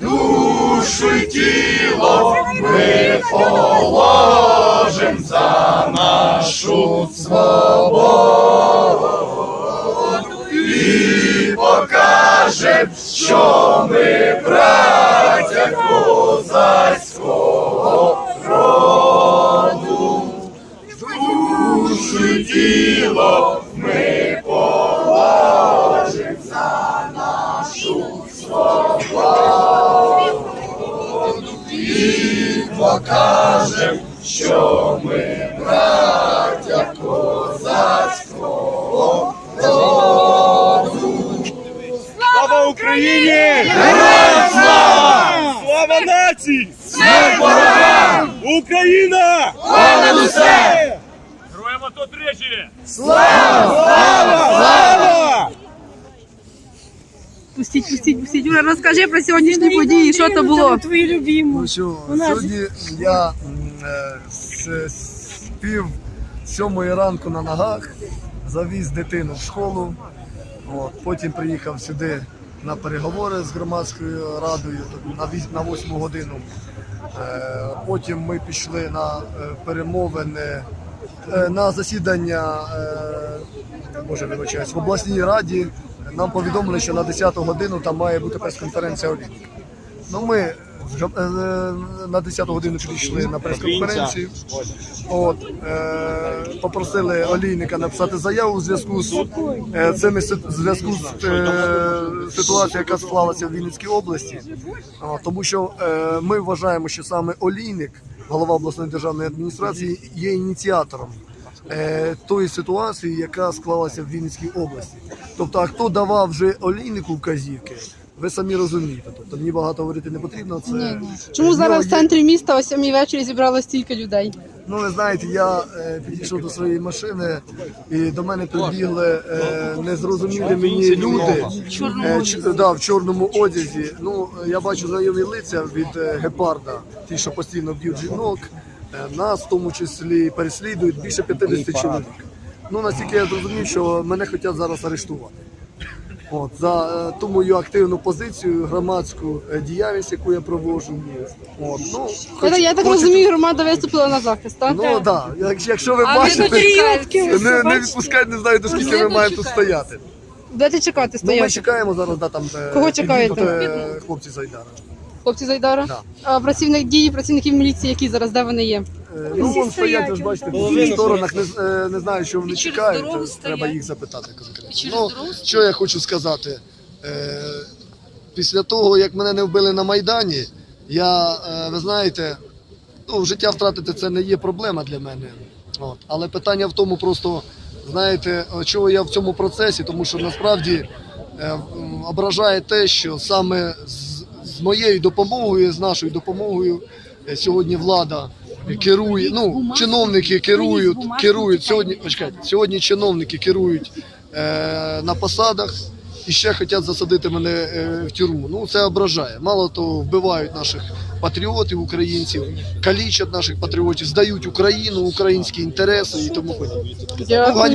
душу й тіло ми положим за нашу свободу і покажем, що ми браття козацького. Душу тіло ми покажем, що ми браття козацького роду. Слава Україні! Героям слава! Слава нації! Смерть ворогам! Україна! Понад усе! Героям АТО тричі! Пустіть, пустіть, пустіть. Юра, розкажи про сьогоднішні події, що то було. Твої любимі. Ну що, сьогодні я м, е, з, з пів сьомої ранку на ногах завіз дитину в школу. От, потім приїхав сюди на переговори з громадською радою на, віс- на 8 годину. Е, потім ми пішли на е, перемовини е, на засідання е, Боже, вибачаюсь, в обласній раді. Нам повідомили, що на 10 годину там має бути прес-конференція Олімпіка. Ну, ми вже, е, на 10 годину прийшли на прес-конференцію. От, е, попросили олійника написати заяву у зв'язку з е, цими зв'язку з е, ситуацією, яка склалася в Вінницькій області. О, тому що е, ми вважаємо, що саме олійник, голова обласної державної адміністрації, є ініціатором. Е, Тої ситуації, яка склалася в Вінницькій області. Тобто, а хто давав вже олійнику вказівки, ви самі розумієте. Тобто мені багато говорити не потрібно. Це Чому в зараз нього в центрі міста о 7 вечорі зібралось стільки людей? Ну, ви знаєте, я е, підійшов до своєї машини, і до мене прибігли е, незрозумілі мені люди е, ч- да, в чорному одязі. Ну, е, я бачу знайомі лиця від е, гепарда, ті, що постійно б'ють жінок. Е, нас в тому числі переслідують більше 50 чоловік. Ну, наскільки я зрозумів, що мене хочуть зараз арештувати. От, за е, ту мою активну позицію, громадську е, діяльність, яку я проводжу. От, ну, Я, так- я так хочу- розумію, громада виступила на захист, так? Ну так, да. Як- якщо ви А бачите, ви не, не відпускають, не знаю, до скільки ми маємо тут стояти. Будете чекати, Ну, ми чекаємо зараз, да, там Кого підійдуть, чекаєте? е, хлопці з Айдара. Зайдара? Да. А працівник дії працівників міліції, які зараз де вони є? Е, Ну, вон стоять, ви бачите, по всіх сторонах, не, з- е, не знаю, що вони через чекають, дорогу е, треба стоять. їх запитати конкретно. через Ну, дорогу що я хочу сказати. Е, Після того, як мене не вбили на Майдані, я, е, ви знаєте, ну, життя втратити це не є проблема для мене. От. Але питання в тому просто, знаєте, е, чого я в цьому процесі, тому що насправді е, м, ображає те, що саме з, з моєю допомогою, з нашою допомогою е, сьогодні влада керує, ну, чиновники керують, керують сьогодні, почекайте, сьогодні чиновники керують е, на посадах і ще хочуть засадити мене е, в тюрму. Ну це ображає. Мало того, вбивають наших патріотів, українців, калічать наших патріотів, здають Україну, українські інтереси і тому подібне.